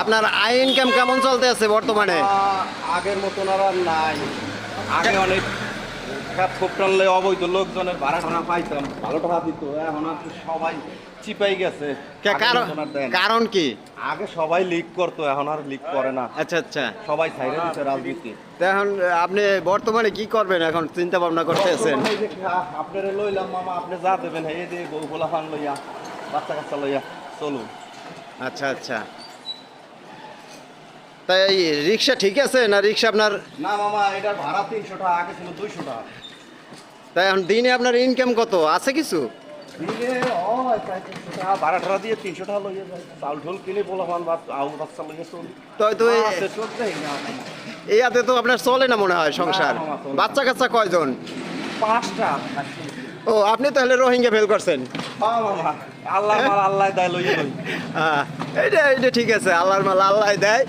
আপনার আয় ইনকাম কেমন চলতে আছে বর্তমানে? আগের মতন আর নাই। আগে অনেক খুব টানলে অবৈধ লোকজনের ভাড়া টানা পাইতাম ভালো টাকা দিত। এখন আর সবাই চিপাই গেছে। কারণ কি? আগে সবাই লিক করতো এখন আর লিক করে না। আচ্ছা আচ্ছা। সবাই ছাইরে দিচ্ছে রাজনীতি। এখন আপনি বর্তমানে কি করবেন এখন? চিন্তা ভাবনা করতেছেন আপনারে লইলাম মামা আপনি যা দেবেন এই যে বউ গোলা ফান লইয়া বাচ্চা কাচ্চা লইয়া চলুন। আচ্ছা আচ্ছা। তাই রিক্সা ঠিক আছে না রিক্সা আপনার? না মামা এটার ভাড়া তিনশো টাকা আগে ছিল দুইশো টাকা। তাই এখন দিনে আপনার ইনকাম কত? আছে কিছু? চলুন তো আপনার চলে না মনে হয় সংসার। বাচ্চা কাচ্চা কয়জন? পাঁচটা। ও আপনি তাহলে রোহিঙ্গা ফেল করছেন। আল্লাহ মাল আল্লাহ দেয় হ্যাঁ এইটা এইটা ঠিক আছে আল্লাহর মাল আল্লাহ দেয়।